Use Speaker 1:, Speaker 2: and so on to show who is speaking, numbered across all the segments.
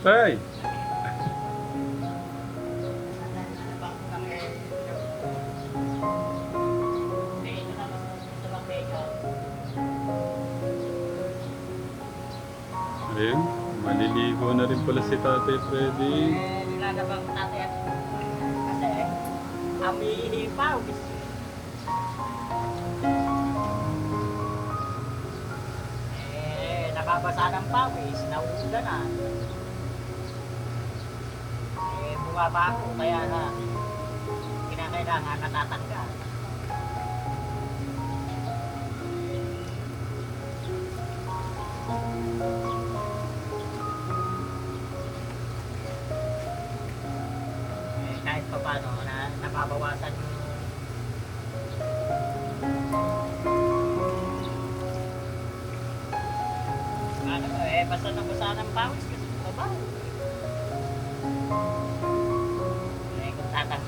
Speaker 1: Tay! Ayun, maliligo na rin pala si Tatay Freddy.
Speaker 2: Eh, nilalabang natin. Kasi, amihi pa. Eh, nababasa ng pawis, nauulan na. Ako, kaya na, kinakailangan natatanggal. eh, kahit pa paano na nababawasan yung ano eh basta nabasa ng pawis kasi baba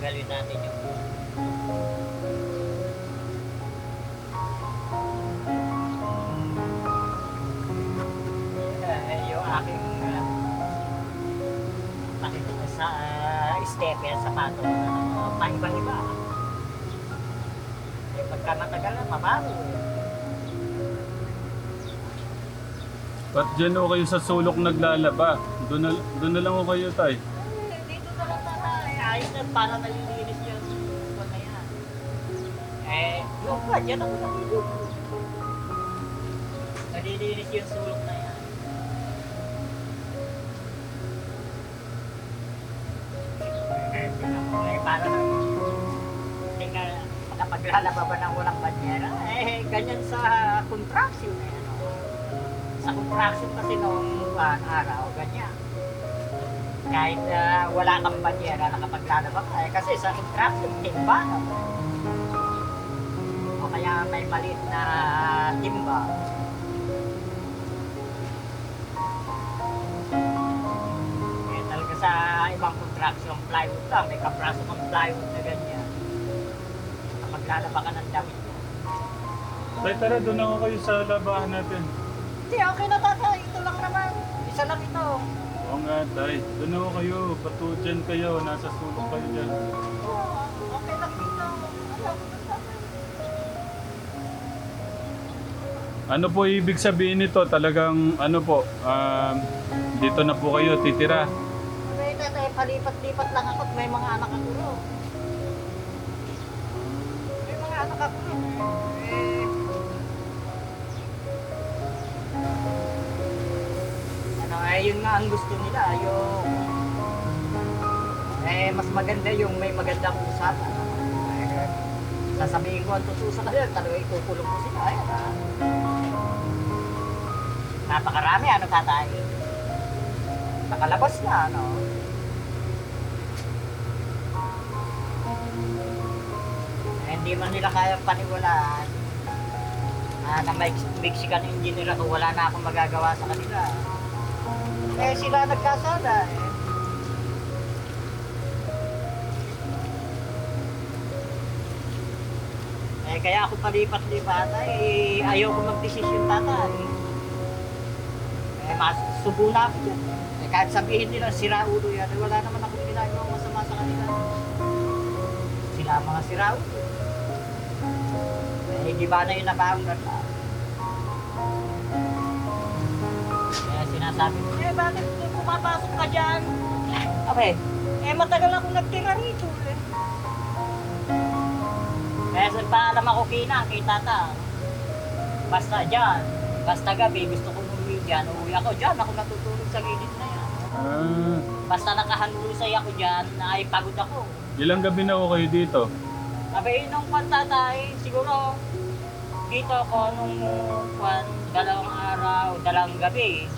Speaker 2: kung tatanggalin natin yung eh, yung aking uh, sa uh, step yan sapato uh, paiba-iba eh pagka matagal na mabaho eh.
Speaker 1: Ba't dyan ho kayo sa sulok naglalaba? Doon na, doon na lang ho kayo, Tay.
Speaker 2: Eh, dito na lang tata. Na para nalilinis yung buwan na yan. Eh, yung buwan, dyan ako nalilinis. Nalilinis yung sulok na yan. Eh, para na tingnan, makapaglalaba ba ng walang banyera? Eh, ganyan sa contraction eh. Ano? Sa contraction kasi noong uh, araw, ganyan kahit ah, wala kang banyera nakapaglalaba ka. Eh, kasi sa contraction, timba. O kaya may maliit na timba. Eh, talaga sa ibang contraction, plywood lang. May kapraso kang plywood na ganyan. Kapaglalaba ka ng damit mo.
Speaker 1: Tay, tara, doon na ho kayo sa labahan natin.
Speaker 2: Hindi, okay na tata. Ito lang naman. Isa lang ito.
Speaker 1: Oo nga, Tay. Doon kayo. Bato dyan kayo. Nasa sulok kayo dyan.
Speaker 2: Okay lang dito.
Speaker 1: Ano po ibig sabihin nito? Talagang, ano po, um, dito na po kayo titira.
Speaker 2: May tatay, palipat-lipat lang ako may mga anak ako. May mga anak ako. Eh, yun nga ang gusto nila. Yung, eh, mas maganda yung may magandang usapan. Eh, sasabihin ko ang totoo sa kanila, talaga itukulong ko sila. Ah. Napakarami, ano tatay? Nakalabas na, ano? Eh, hindi man nila kaya paniwalaan ah, na Mexican engineer ako, wala na akong magagawa sa kanila. Eh, sila nagkasala eh. Eh, kaya ako palipat-lipat ay ayaw ko mag-desisyon tatay. Eh, mas subo na ako dyan. Eh, kahit sabihin nila, sira ulo yan, eh, wala naman akong ginagawa masama sa kanila. Sila mga sira ulo. Eh, di ba na yung nabaungan na? Sinasabi ko, eh, bakit pumapasok ka dyan? Okay, eh, matagal akong nagtira rito. Eh. Kaya sa paalam ako kina, kay tata. Basta dyan, basta gabi, gusto kong umuwi dyan, uuwi ako dyan, ako natutulog sa gilid na yan.
Speaker 1: Ah,
Speaker 2: Basta nakahandusay ako dyan, na ay pagod ako.
Speaker 1: ilang gabi na ho kayo dito?
Speaker 2: Abay, nung pantatay, siguro, dito ako nung kwan, dalawang araw, dalawang gabi.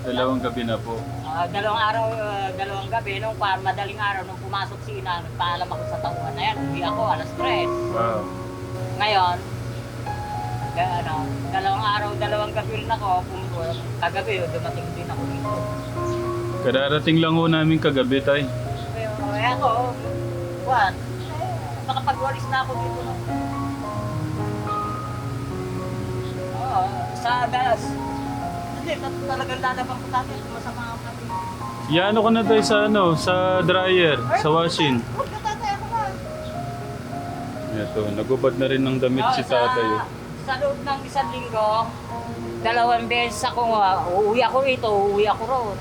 Speaker 1: Dalawang gabi na po.
Speaker 2: Ah, dalawang araw, ah, dalawang gabi, nung kwan, madaling araw, nung pumasok si ina, nagpaalam ako sa tauhan na yan, uwi ako, alas 3.
Speaker 1: Wow.
Speaker 2: Ngayon, da, ano, dalawang araw, dalawang gabi rin ako, pumunta, kagabi, dumating din ako dito.
Speaker 1: Kadarating lang ho namin kagabi, Tay.
Speaker 2: Kaya eh, ako, what? Nakapagwalis na ako dito. No? Oo, sa dalas. Hindi, talagang lalabang ko dati, masama ang kami.
Speaker 1: Iano ko na tayo sa ano, sa dryer, sa washing.
Speaker 2: Huwag ka tatay ako na.
Speaker 1: Ito, nagubad na rin ng damit si
Speaker 2: Oh, sa-
Speaker 1: tatay. oh.
Speaker 2: Sa loob ng isang linggo, dalawang beses ako, uuwi ako rito, uuwi ako roon.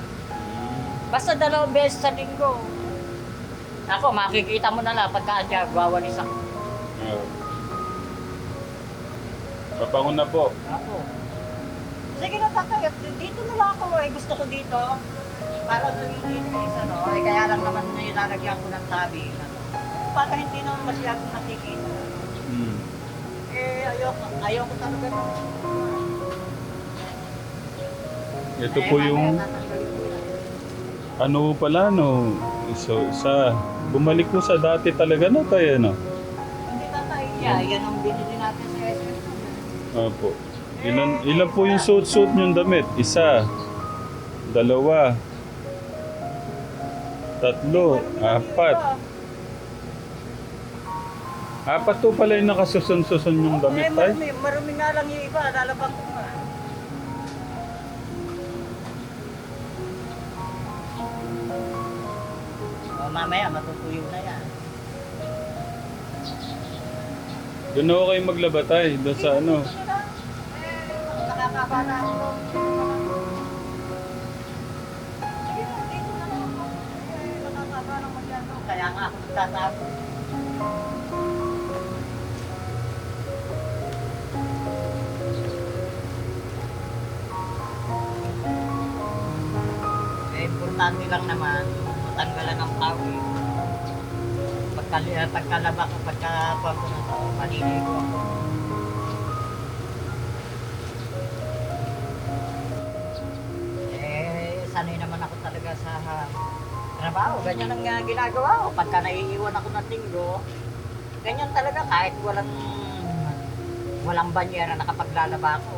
Speaker 2: Basta dalawang beses sa linggo. Ako, makikita mo na lang pagka andyan, gawalis ako.
Speaker 1: Oh. Papangon na po.
Speaker 2: Ako. Sige na tatay, at dito na lang ako eh. Gusto ko dito. Para dito is ano, eh, kaya lang naman nilalagyan ko ng tabi. Ano. Para hindi naman masyadong nakikita.
Speaker 1: Hmm.
Speaker 2: Eh, ayoko, ayoko talaga ng...
Speaker 1: Ito po yung ano pala no. So, sa bumalik po sa dati talaga na tayo no.
Speaker 2: Hindi tatay, yeah, yan ang binili natin sa SM.
Speaker 1: Opo. Ilan, ilan po yung suit-suit niyong damit? Isa, dalawa, tatlo, apat. Apat po pala yung nakasusun-susun yung damit tayo.
Speaker 2: marumi, marumi nga lang yung iba, lalabang ko nga. O, mamaya, matutuyo na yan.
Speaker 1: Doon na ako kayo maglaba tayo, doon sa ano.
Speaker 2: Kaya nga tatapo. Eh, importante lang naman, matanggalan ng pawis. Pagka, pagkalaba ko, pagka ko na to, maliligo ako. Trabaho. Ganyan ang uh, ginagawa ko. Pagka naiiwan ako ng linggo, ganyan talaga kahit walang walang banyera nakapaglalaba ako.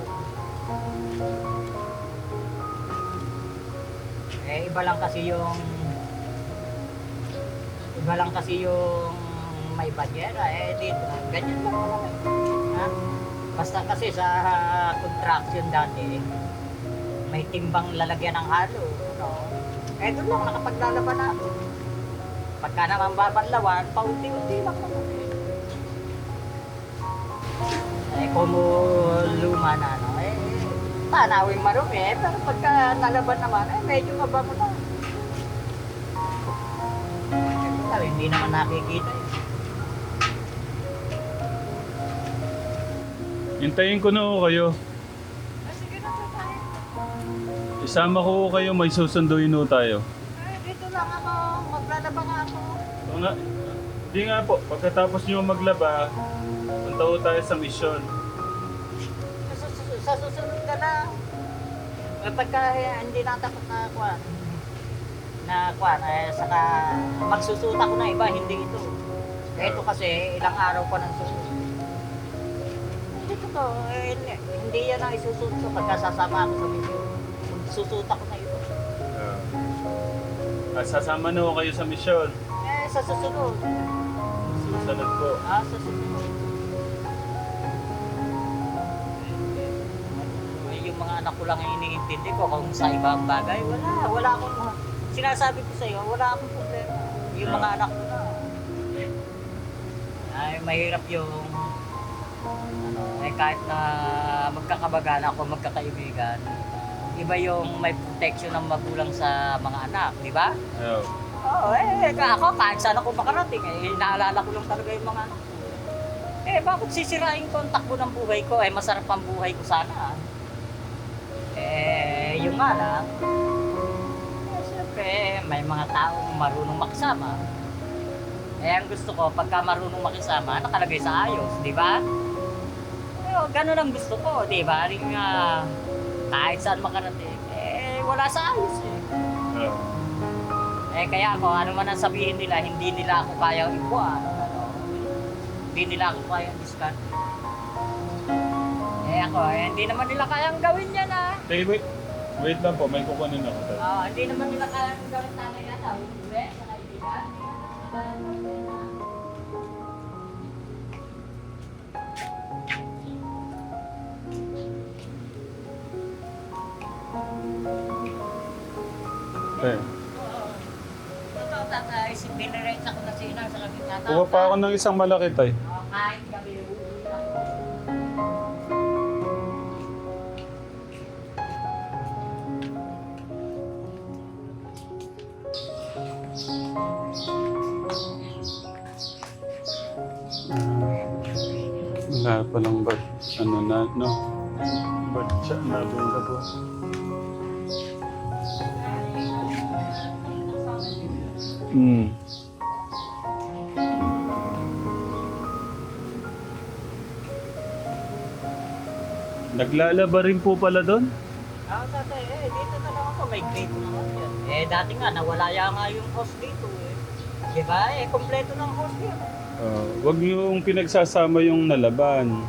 Speaker 2: Eh, iba lang kasi yung iba lang kasi yung may banyera. Eh, dito, ganyan lang. Ha? Basta kasi sa contraction dati, may timbang lalagyan ng halo. No? Eh, doon lang nakapaglalaba na ako. Pagka naman babanlawan, paunti-unti lang naman eh. Kung luma na, no? Eh, tanawing marumi eh. Pero pagka nalaban naman, eh, medyo mabango na. Eh, hindi naman nakikita eh.
Speaker 1: Hintayin ko na ako kayo. Isama ko kayo, may susunduin ho tayo.
Speaker 2: Eh, dito lang ako. Maglalaba nga ako.
Speaker 1: So, nga, di nga po, pagkatapos nyo maglaba, punta ho tayo sa misyon.
Speaker 2: Sa, sa, sa susunod ka na. Eh, pagka eh, hindi natapos na kuwan, na kuwan, eh, saka magsusuta ko na iba, hindi ito. Ito kasi ilang araw pa ng susunod. Hindi ko to, eh, hindi, yan ang isusuot ko pagka sasama ako sa video. Susuta ko na ito.
Speaker 1: Ah, sasama na ho kayo sa misyon.
Speaker 2: Eh, sa susunod.
Speaker 1: Susunod po.
Speaker 2: Ah, sa susunod. Eh, yung mga anak ko lang ang iniintindi ko kung sa ibang bagay, wala. Wala akong, sinasabi ko sa iyo, wala akong problema. Yung mga anak ko na. Ay, mahirap yung, ano, eh kahit na magkakabagan ako, magkakaibigan, iba yung may protection ng magulang sa mga anak, di ba?
Speaker 1: Ayaw.
Speaker 2: Oo, eh, ako kahit saan ako makarating, eh, naalala ko lang talaga yung mga anak ko. Eh, bakit sisirain ko ang takbo ng buhay ko? Eh, masarap ang buhay ko sana. Eh, yung nga lang, eh, siyempre, may mga taong marunong makisama. Eh, ang gusto ko, pagka marunong makisama, nakalagay sa ayos, di ba? Eh, oh, ganun ang gusto ko, di ba? Ring, ah, kahit saan makarating, eh, wala sa ayos eh. Eh kaya ako, ano man ang sabihin nila, hindi nila ako kayang ibuan. Ano, hindi nila ako kayang discard. Eh ako, eh, hindi naman nila kayang gawin yan ah.
Speaker 1: Hey, wait. Wait lang po, may kukunin ako tayo.
Speaker 2: Ah, hindi naman nila kayang gawin
Speaker 1: Kuha pa ako ng isang malaki, tay. Naglalaba rin po pala doon?
Speaker 2: Ah, dati, eh, dito na lang ako, may grade naman yan. Eh, dati nga, nawala ya nga yung host dito eh. Di ba? Eh, kompleto ng host yun.
Speaker 1: Uh, wag yung pinagsasama yung nalaban.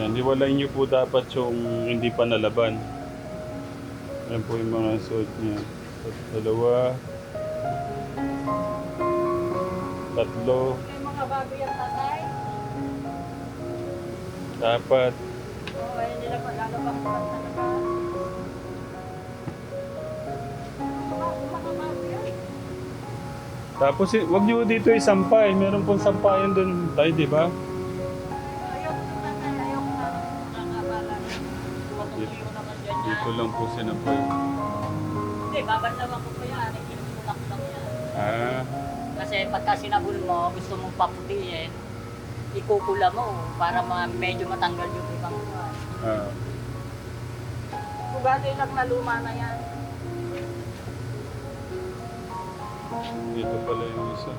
Speaker 1: Yan, hiwalayin niyo po dapat yung hindi pa nalaban. Yan po yung mga suot niya. Dalawa. Tatlo.
Speaker 2: May mga bago yung tatay.
Speaker 1: Dapat.
Speaker 2: Eh, nila pa lalabang pa talaga. Mga, mga bago yan.
Speaker 1: Tapos eh, wag niyo dito isampay. Meron pong sampayan doon tayo, di ba? Dito lang po sinampay.
Speaker 2: Hindi, babanlawan ko pa yan. Kinutulak lang yan.
Speaker 1: Ah,
Speaker 2: Kasi pagka sinabon mo, gusto mong paputiin, ikukula mo para ma medyo matanggal yung ibang buwan.
Speaker 1: ah.
Speaker 2: Ugali lang na luma na yan.
Speaker 1: Dito pala yung isa.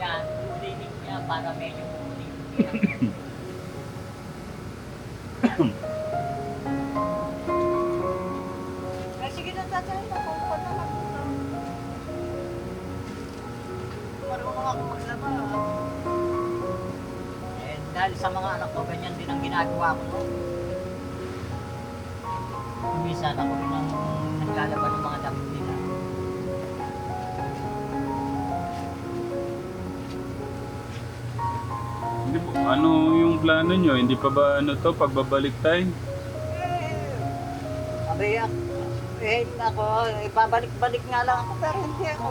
Speaker 2: Yan, ulitin niya para medyo ulitin. dahil sa mga anak ko, ganyan din ang ginagawa ko. Minsan ako rin ang naglalaba ng mga damit nila.
Speaker 1: Hindi po, ano yung plano nyo? Hindi pa ba ano to, pagbabalik tayo?
Speaker 2: Sabi eh ako, ibabalik-balik nga lang ako pero hindi ako.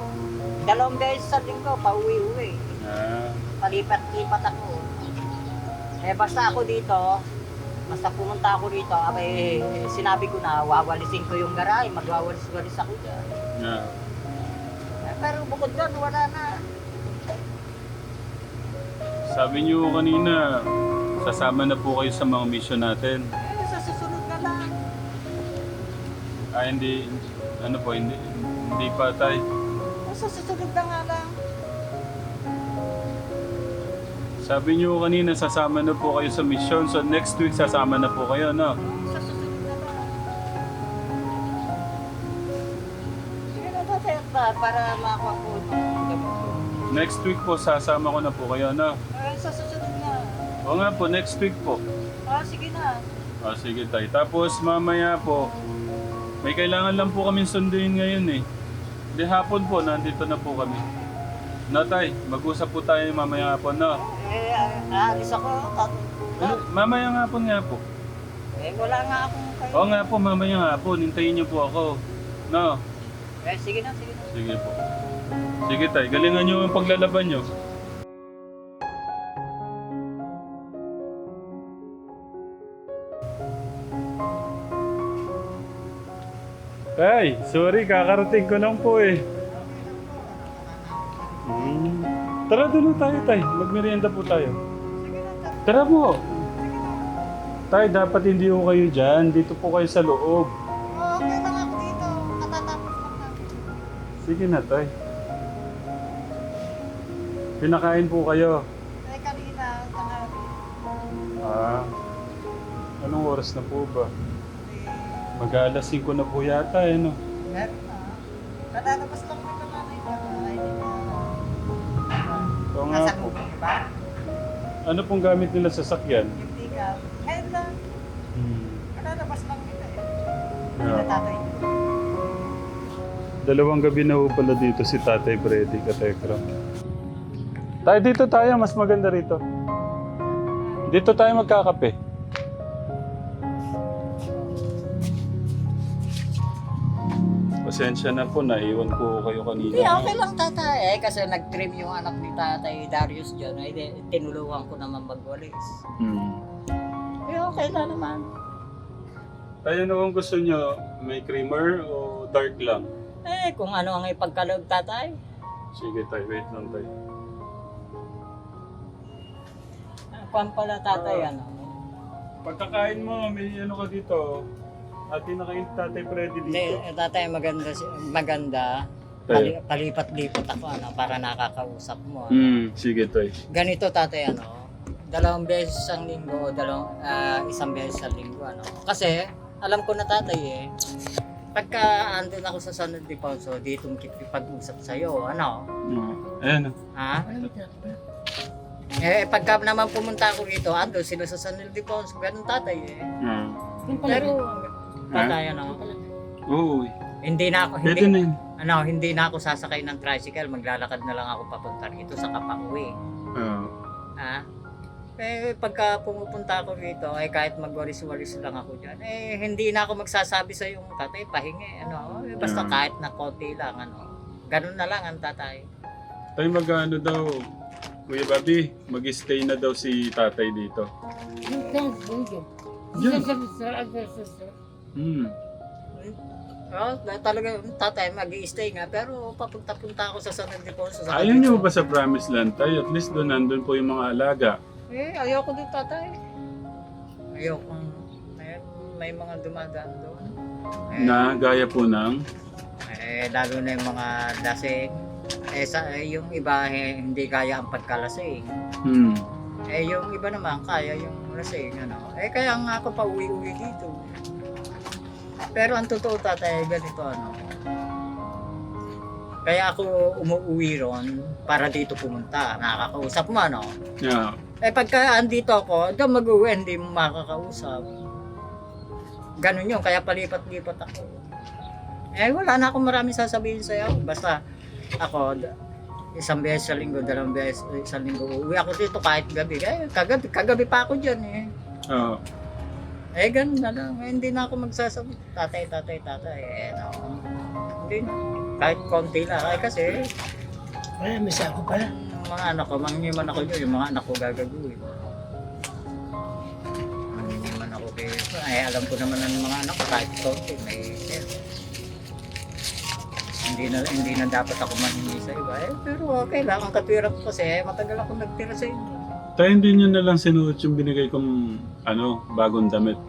Speaker 2: Dalawang beses sa linggo, pauwi-uwi.
Speaker 1: Ah,
Speaker 2: Palipat-lipat ako. Eh basta ako dito, basta pumunta ako dito, abay, eh, sinabi ko na wawalisin ko yung garay, magwawalis-walis ako dyan.
Speaker 1: yeah.
Speaker 2: Eh, pero bukod doon, wala na.
Speaker 1: Sabi niyo kanina, sasama na po kayo sa mga mission natin.
Speaker 2: Eh, sa susunod na lang.
Speaker 1: Ah, hindi, ano po, hindi, hindi pa tayo.
Speaker 2: Eh, sa susunod na nga lang.
Speaker 1: Sabi niyo kanina, sasama na po kayo sa mission. So next week, sasama na po kayo, no?
Speaker 2: Sa susunod na lang. Sige na pa- para makakuha po.
Speaker 1: Next week po, sasama ko na po kayo, no?
Speaker 2: Eh, sa susunod na.
Speaker 1: O nga po, next week po.
Speaker 2: Ah, sige na.
Speaker 1: Ah, sige tayo. Tapos mamaya po, may kailangan lang po kami sunduin ngayon eh. Di hapon po, nandito na po kami. Natay, mag-usap po tayo mamaya hapon, no?
Speaker 2: Eh, ah, aalis ako. Tat-
Speaker 1: Eh, mamaya hapon nga po.
Speaker 2: Eh, wala nga akong kayo.
Speaker 1: Oo nga po, mamaya hapon. Hintayin niyo po ako. No?
Speaker 2: Eh, sige na, sige na.
Speaker 1: Sige po. Sige tay, galingan niyo yung paglalaban niyo. Tay, sorry, kakarating ko lang po eh. Tara doon tayo, tay. Magmerienda po tayo. Tara po. Tay, dapat hindi ko kayo dyan. Dito po kayo sa loob.
Speaker 2: Oh, okay lang ako dito. Katatapos lang natin.
Speaker 1: Sige na, tay. Pinakain po kayo.
Speaker 2: Eh, kanina, tanghali.
Speaker 1: Ah, anong oras na po ba? Mag-alas 5 na po yata eh, no?
Speaker 2: meron na. Kalalabas
Speaker 1: Ano pong gamit nila sa sakyan?
Speaker 2: Hindi ka. Meron lang.
Speaker 1: Hmm.
Speaker 2: Kalalabas lang nila eh.
Speaker 1: Yeah.
Speaker 2: Niyo.
Speaker 1: Dalawang gabi na po pala dito si Tatay Freddy Katekra. Tayo dito tayo, mas maganda rito. Dito tayo magkakape. Pasensya na po, naiwan ko kayo kanina.
Speaker 2: Hindi, okay lang tatay. Eh, kasi nag-trim yung anak ni tatay Darius dyan. Eh, di, tinulungan ko naman magwalis.
Speaker 1: Hmm.
Speaker 2: Eh, okay na naman.
Speaker 1: Tayo na kung gusto nyo, may creamer o dark lang?
Speaker 2: Eh, kung ano ang ipagkaloob tatay.
Speaker 1: Sige tayo, wait lang tayo.
Speaker 2: Ah, Kwan pala tatay,
Speaker 1: Ah.
Speaker 2: ano.
Speaker 1: Pagkakain mo, may ano ka dito. Ati na kayo tatay Freddy
Speaker 2: Hindi,
Speaker 1: dito.
Speaker 2: eh, tatay maganda, si- maganda.
Speaker 1: Tayo.
Speaker 2: Pali, palipat-lipat ako, ano, para nakakausap mo. Ano.
Speaker 1: Hmm, sige tayo.
Speaker 2: Ganito tatay, ano, dalawang beses ang linggo, o dalawang, ah, isang beses sa linggo, ano. Kasi, alam ko na tatay eh, pagka andun ako sa San Ildefonso, dito pag-usap sa'yo, ano,
Speaker 1: Hmm. Ayan.
Speaker 2: ha? Eh, pagka naman pumunta ako rito, andun sila sa San Ildefonso, ganun tatay eh.
Speaker 1: Hmm.
Speaker 2: Pero, tatay, ano,
Speaker 1: Oo.
Speaker 2: hindi na ako,
Speaker 1: Pwede
Speaker 2: hindi,
Speaker 1: na yun.
Speaker 2: ano, hindi na ako sasakay ng tricycle, maglalakad na lang ako papunta rito sa Kapauwi.
Speaker 1: Ah.
Speaker 2: Ha? Eh, pagka pumupunta ako rito, eh kahit magwalis-walis lang ako dyan, eh hindi na ako magsasabi sa yung tatay, pahingi, ano, eh, basta
Speaker 1: Mm.
Speaker 2: kahit na konti lang, ano. Ganun na lang ang tatay.
Speaker 1: Tayo mag-ano daw. Kuya Bobby, mag-stay na daw si tatay dito. Yan. Hmm.
Speaker 2: Oh, talaga, yung tatay, mag stay nga, pero papunta-punta ako sa San Ildefonso. Sa
Speaker 1: Ayaw niyo ba sa Promised Land tayo? At least doon nandun po yung mga alaga.
Speaker 2: Eh, ayoko din tatay. Ayoko. Eh, may mga dumadaan doon. Eh,
Speaker 1: Na gaya po ng...
Speaker 2: Eh, lalo na yung mga lasing. Eh, sa, eh, yung iba eh, hindi kaya ang pagkalasing.
Speaker 1: Hmm.
Speaker 2: Eh, yung iba naman kaya yung lasing, ano. Eh, kaya nga ako pa uwi-uwi dito. Pero ang totoo tatay, ganito ano. Kaya ako umuwi ron para dito pumunta. Nakakausap mo, ano.
Speaker 1: Yeah.
Speaker 2: Eh, pagka andito ako, doon mag-uwi, hindi mo makakausap. Ganun yun, kaya palipat-lipat ako. Eh, wala na akong maraming sasabihin sa'yo. Basta, ako, isang beses sa linggo, dalawang beses, isang linggo, uwi ako dito kahit gabi. Eh, kagabi, kagabi pa ako dyan eh.
Speaker 1: Ah.
Speaker 2: Eh, ganun na lang. Eh, hindi na ako magsasabi, tatay, tatay, tatay. Eh, no. Hindi na. Kahit konti lang. Eh, kasi,
Speaker 3: Ay, may sako pala.
Speaker 2: yung mga anak ko, mangyaman ako nyo, yung mga anak ko gagaguhin. Mangyaman ako kayo. Ay, alam ko naman ng mga anak ko, kahit konti, may share. Hindi na, hindi na dapat ako manhingi sa iba. Eh, pero okay lang. Ang katwira ko kasi, eh, matagal ako nagtira sa inyo.
Speaker 1: Tayo hindi niyo na lang sinuot yung binigay kong ano, bagong damit.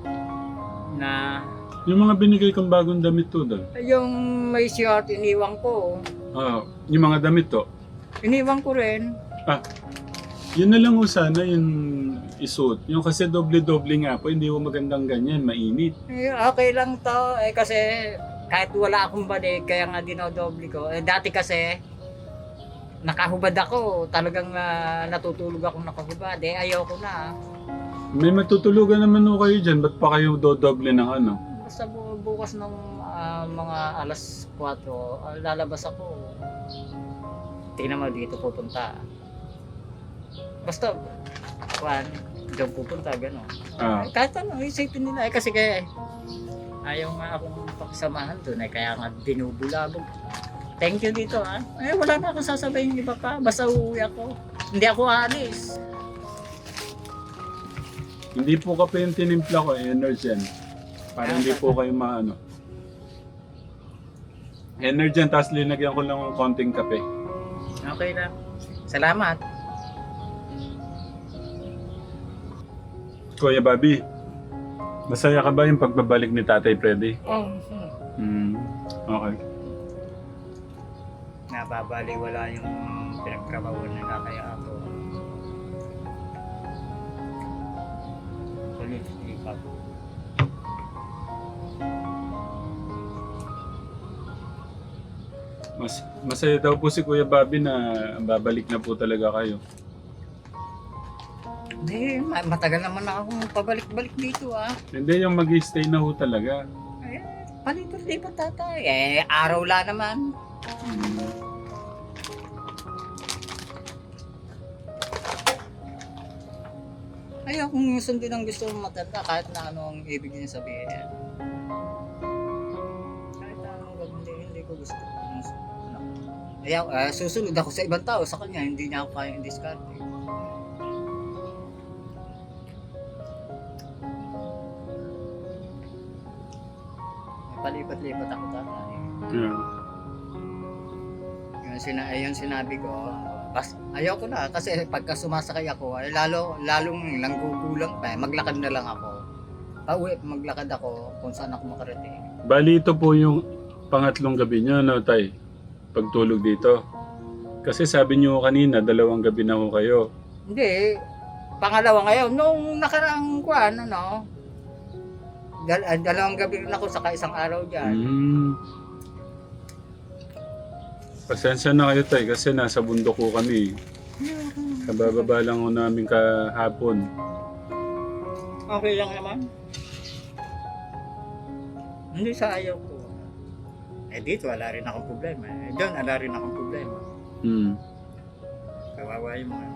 Speaker 2: Na,
Speaker 1: Yung mga binigay kong bagong damit to doon.
Speaker 2: yung may short, iniwang ko.
Speaker 1: Ah, yung mga damit to.
Speaker 2: Iniwang ko rin.
Speaker 1: Yun na lang ho sana yung isuot. Yung kasi doble-doble nga po, hindi ko magandang ganyan, mainit.
Speaker 2: Eh, okay lang to. Eh, kasi kahit wala akong balik, kaya nga dinodoble ko. Eh, dati kasi, nakahubad ako. Talagang ah, natutulog akong nakahubad. Eh, ayoko na.
Speaker 1: May matutulugan naman ho kayo dyan, ba't pa kayo dodoble ng ano?
Speaker 2: Basta bu- bukas ng ah, mga alas 4, ah, lalabas ako. Tingnan mo dito pupunta. Basta, kwan, doon pupunta, gano'n.
Speaker 1: Ah,
Speaker 2: Eh, kahit ano, isipin nila. Eh, kasi kaya, ayaw nga akong pakisamahan doon. Eh, kaya nga binubulabog. Thank you dito ha. Eh, wala na akong sasabihin iba pa. Basta uuwi ako. Hindi ako aalis.
Speaker 1: hindi po kape yung tinimpla ko, energy yan. Para hindi po kayo maano. Energy yan, tapos linagyan ko lang ng konting kape.
Speaker 2: Okay lang. Salamat.
Speaker 1: Kuya Bobby, masaya ka ba yung pagbabalik ni Tatay Freddy?
Speaker 3: Oh,
Speaker 1: Hmm, okay.
Speaker 2: Nababaliwala yung pinagtrabahuan nila kaya ako. Ulit, ikaw.
Speaker 1: Mas, masaya daw po si Kuya Bobby na babalik na po talaga kayo.
Speaker 2: Hindi, ma- matagal naman na akong pabalik-balik dito ah.
Speaker 1: Hindi yung mag stay na ho talaga.
Speaker 2: Eh, palipat-lipat tatay. Eh, araw la naman. Ayaw kung sundin ang gusto mong matanda kahit na ano ang ibig niya sabihin. Kahit na ano, wag hindi, hindi ko gusto. Ano, ayaw, ah, susunod ako sa ibang tao, sa kanya, hindi niya ako kayang discard. Palipat-lipat ako tatay.
Speaker 1: Yeah.
Speaker 2: Yung, sina yung sinabi ko, bas, ayaw ko na kasi pagka sumasakay ako, ay lalo, lalong nanggugulang pa. Maglakad na lang ako. Pauwi, maglakad ako kung saan ako makarating.
Speaker 1: Bali, ito po yung pangatlong gabi niyo, no, Tay? Pagtulog dito. Kasi sabi niyo kanina, dalawang gabi na ho kayo.
Speaker 2: Hindi, pangalawa ngayon, nung nakaraang kuwan, ano, dal- ah, dalawang gabi rin ako saka isang araw dyan.
Speaker 1: Mm. Pasensya na kayo, Tay, kasi nasa bundok ko kami. Kabababa lang ho namin kahapon.
Speaker 2: Okay lang naman. Hindi sa ayaw ko. Eh dito, wala rin akong problema. Eh doon, wala rin akong problema.
Speaker 1: Hmm.
Speaker 2: Kawawa yung mga...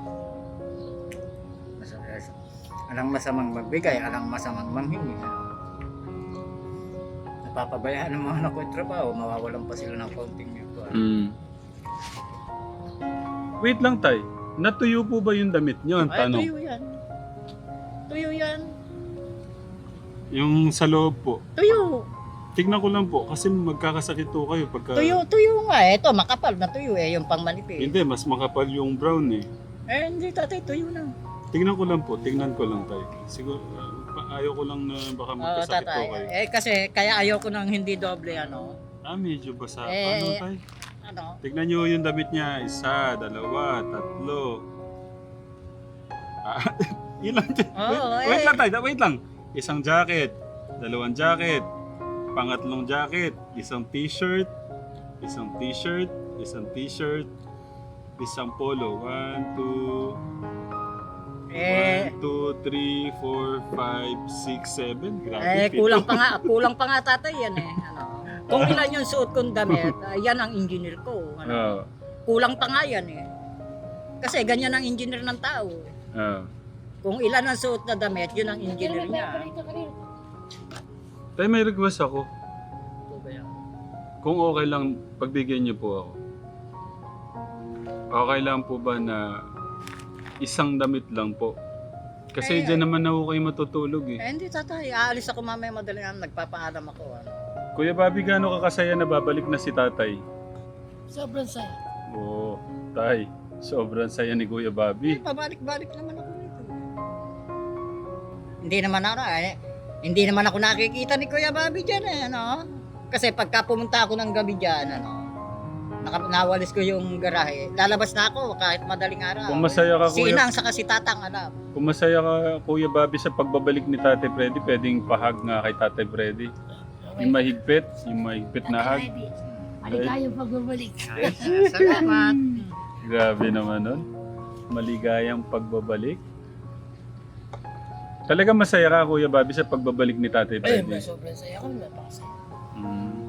Speaker 2: Mas, alang masamang magbigay, alang masamang manghingi. Napapabayaan ng mga anak ko yung trabaho, mawawalan pa sila ng konting ito.
Speaker 1: Hmm. Wait lang, Tay. Natuyo po ba yung damit niyo? Ang
Speaker 2: Ay,
Speaker 1: tanong.
Speaker 2: tuyo yan. Tuyo yan.
Speaker 1: Yung sa loob po.
Speaker 2: Tuyo.
Speaker 1: Tignan ko lang po kasi magkakasakit po kayo pagka...
Speaker 2: Tuyo, tuyo nga. Ito, makapal na tuyo eh, yung pang manipis.
Speaker 1: Hindi, mas makapal yung brown eh.
Speaker 2: Eh, hindi tatay, tuyo na.
Speaker 1: Tignan ko lang po, tignan ko lang tayo. Siguro, uh, pa- ayaw ko lang na baka
Speaker 2: Oo,
Speaker 1: magkasakit po
Speaker 2: tatay.
Speaker 1: kayo.
Speaker 2: Eh, kasi, kaya ayoko nang hindi doble, ano.
Speaker 1: Ah, medyo basa.
Speaker 2: Eh,
Speaker 1: ano
Speaker 2: eh,
Speaker 1: tayo?
Speaker 2: Ano?
Speaker 1: Tignan nyo yung damit niya. Isa, dalawa, tatlo. Ah, ilan?
Speaker 2: Oo,
Speaker 1: wait, wait
Speaker 2: eh.
Speaker 1: lang tayo, wait lang. Isang jacket, dalawang jacket, pangatlong jacket, isang t-shirt, isang t-shirt, isang t-shirt, isang polo. One, two,
Speaker 2: Eh,
Speaker 1: one, two, three, four, five, six, seven. Grabe.
Speaker 2: eh, kulang pa nga, kulang pa nga tatay yan eh. Kung ilan yung suot kong damit, ah, yan ang engineer ko. Ano.
Speaker 1: Ah,
Speaker 2: Kulang pa nga yan eh. Kasi ganyan ang engineer ng tao.
Speaker 1: ah.
Speaker 2: Kung ilan ang suot na damit, yun ang engineer niya.
Speaker 1: Tayo may request ako. Kung okay lang, pagbigyan niyo po ako. Okay lang po ba na isang damit lang po? Kasi
Speaker 2: Eh,
Speaker 1: dyan naman na ako kayo matutulog eh.
Speaker 2: Eh, hindi tatay. Aalis ako mamaya madaling nagpapaalam ako. Ano.
Speaker 1: Kuya Bobby, gaano ka kasaya na babalik na si tatay?
Speaker 3: Sobrang saya.
Speaker 1: Oo, tay. Sobrang saya ni Kuya Bobby.
Speaker 2: Pabalik-balik naman ako nito. Hindi naman ako, eh, hindi naman ako nakikita ni Kuya Bobby dyan eh, ano? Kasi pagka pumunta ako ng gabi dyan, ano, naka, nawalis ko yung garahe, lalabas na ako kahit madaling araw.
Speaker 1: Kung masaya ka,
Speaker 2: Si
Speaker 1: Kuya,
Speaker 2: Inang saka si Tatang, alam.
Speaker 1: kung masaya ka, Kuya Bobby, sa pagbabalik ni Tate Freddy, pwedeng pahag nga kay Tate Freddy. Yung mahigpit, yung mahigpit na hag.
Speaker 3: Maligayang pagbabalik.
Speaker 2: Salamat.
Speaker 1: Grabe naman nun. Maligayang pagbabalik. Talaga masaya ka, Kuya Bobby, sa pagbabalik ni Tatay Freddy.
Speaker 3: sobrang saya ko. Napakasaya.
Speaker 1: Mm.